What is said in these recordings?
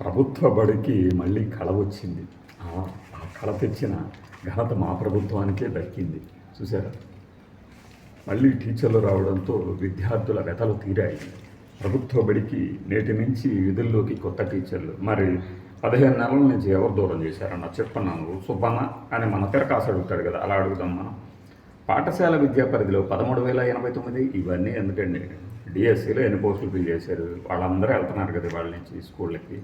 ప్రభుత్వ బడికి మళ్ళీ కళ వచ్చింది. ఆ కళ తెచ్చిన ఘనత మా ప్రభుత్వానికే దక్కింది. చూసారా మళ్ళీ టీచర్లు రావడంతో విద్యార్థుల వెతలు తీరాయి. ప్రభుత్వ బడికి నేటి నుంచి విధుల్లోకి కొత్త టీచర్లు. మరి పదిహేను నెలల నుంచి ఎవరు దూరం చేశారన్న చెప్పన్నాను. సుబ్బన్న అని మన తిరకాసు అడుగుతాడు కదా అలా అడుగుదాం మనం. పాఠశాల విద్యా పరిధిలో పదమూడు వేల ఎనభై తొమ్మిది ఇవన్నీ ఎందుకండి? డిఎస్సిలో ఎన్ని పోస్టులు ఫిల్ చేశారు? వాళ్ళందరూ వెళ్తున్నారు కదా వాళ్ళ నుంచి స్కూళ్ళకి.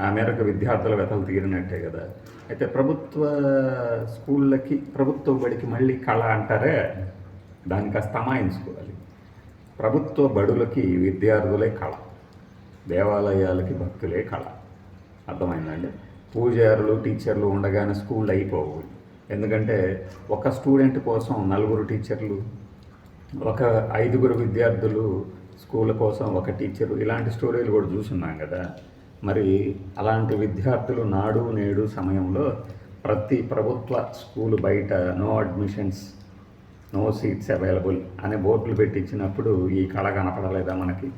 ఆ మేరకు విద్యార్థుల వ్యతలు తీరినట్టే కదా. అయితే ప్రభుత్వ స్కూళ్ళకి ప్రభుత్వ బడికి మళ్ళీ కళ అంటారే దాన్ని కాస్త అమాయించుకోవాలి. ప్రభుత్వ బడులకి విద్యార్థులే కళ దేవాలయాలకి భక్తులే కళ. అర్థమైందండి? పూజారులు టీచర్లు ఉండగానే స్కూల్ అయిపోవు. ఎందుకంటే ఒక స్టూడెంట్ కోసం నలుగురు టీచర్లు ఒక ఐదుగురు విద్యార్థులు స్కూల్ కోసం ఒక టీచరు ఇలాంటి స్టోరీలు కూడా చూస్తున్నాం కదా. మరి అలాంటి విద్యార్థులు నాడు నేడు సమయంలో ప్రతి ప్రభుత్వ స్కూల్ బయట no admissions no seats available అనే బోర్డులు పెట్టించినప్పుడు ఈ కళ కనపడలేదా మనకి?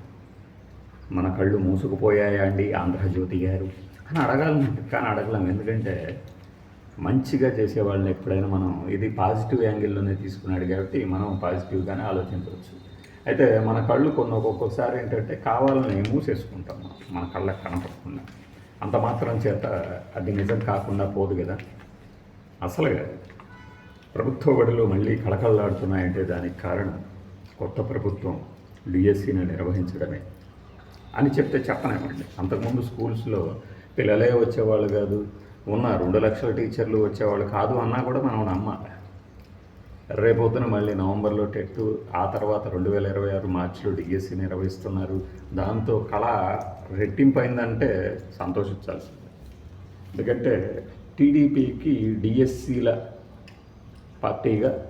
మన కళ్ళు మూసుకుపోయాయా అండి ఆంధ్రజ్యోతి గారు? అని అడగాలి కానీ అడగలేం. ఎందుకంటే మంచిగా చేసేవాళ్ళని ఎప్పుడైనా మనం ఇది పాజిటివ్ యాంగిల్లోనే తీసుకున్నాడు కాబట్టి మనం పాజిటివ్గానే ఆలోచించవచ్చు. అయితే మన కళ్ళు కొన్ని ఒక్కొక్కసారి ఏంటంటే కావాలని మూసేసుకుంటాం. మనం మన కళ్ళకు కనపడకుండా. అంత మాత్రం చేత అది నిజం కాకుండా పోదు కదా. అసలు ప్రభుత్వ బడులు మళ్ళీ కళకళలాడుతున్నాయంటే దానికి కారణం కొత్త ప్రభుత్వం డిఎస్సిని నిర్వహించడమే. అని చెప్తే చెప్పనివ్వండి. అంతకుముందు స్కూల్స్లో పిల్లలే వచ్చేవాళ్ళు కాదు ఉన్న రెండు లక్షల టీచర్లు వచ్చేవాళ్ళు కాదు అన్నా కూడా మనం నమ్మాలి. రేపొద్దున మళ్ళీ నవంబర్లో టెట్ ఆ తర్వాత రెండు వేల ఇరవై ఆరు మార్చిలో డిఎస్సి నిర్వహిస్తున్నారు. దాంతో కళ రెట్టింపైందంటే సంతోషించాల్సిందే. ఎందుకంటే టీడీపీకి డిఎస్సీల పార్టీగా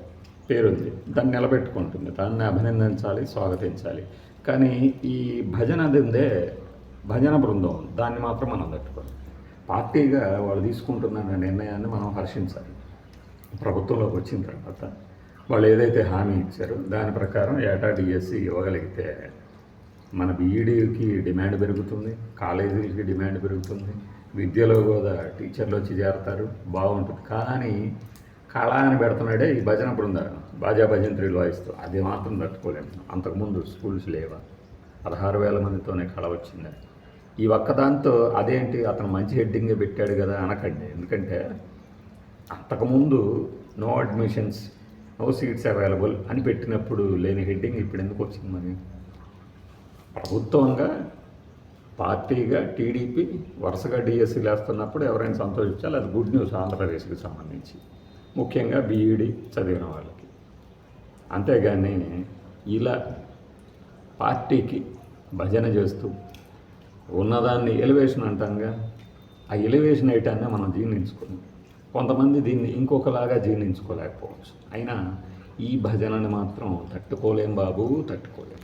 పేరుంది. దాన్ని నిలబెట్టుకుంటుంది. దాన్ని అభినందించాలి స్వాగతించాలి. కానీ ఈ భజన అది ఉందే భజన బృందం. దాన్ని మాత్రం మనం తట్టుకోవాలి పార్టీగా వాళ్ళు తీసుకుంటున్న నిర్ణయాన్ని మనం హర్షించాలి. ప్రభుత్వంలోకి వచ్చిన తర్వాత వాళ్ళు ఏదైతే హామీ ఇచ్చారో దాని ప్రకారం ఏటా డిఎస్సి ఇవ్వగలిగితే మన బీఈడీకి డిమాండ్ పెరుగుతుంది కాలేజీలకి డిమాండ్ పెరుగుతుంది విద్యలో కూడా టీచర్లు వచ్చి చేరతారు బాగుంటుంది. కానీ కళ అని పెడుతున్నాడే ఈ భజన బృందాలు బాజా భజంత్రీలు వాయిస్తూ అది మాత్రం తట్టుకోలేము. అంతకుముందు స్కూల్స్ లేవా? పదహారు వేల మందితోనే కళ వచ్చింది? ఈ ఒక్కదాంతో అదేంటి? అతను మంచి హెడ్డింగ్ పెట్టాడు కదా అనకండి. ఎందుకంటే అంతకుముందు no admissions no seats available అని పెట్టినప్పుడు లేని హెడ్డింగ్ ఇప్పుడు ఎందుకు వచ్చింది మరి? ప్రభుత్వంగా పార్టీగా టీడీపీ వరుసగా డిఎస్సీ లేస్తున్నప్పుడు ఎవరైనా సంతోషించాలి? అది గుడ్ న్యూస్ ఆంధ్రప్రదేశ్కి సంబంధించి. ముఖ్యంగా బీఈడి చదివిన వాళ్ళకి. అంతేగాని ఇలా పార్టీకి భజన చేస్తూ ఉన్నదాన్ని ఎలివేషన్ అంటాంగా ఆ ఎలివేషన్ ఐటాన్ని మనం జీర్ణించుకున్నాం. కొంతమంది దీన్ని ఇంకొకలాగా జీర్ణించుకోలేకపోవచ్చు. అయినా ఈ భజనని మాత్రం తట్టుకోలేం బాబు తట్టుకోలేం.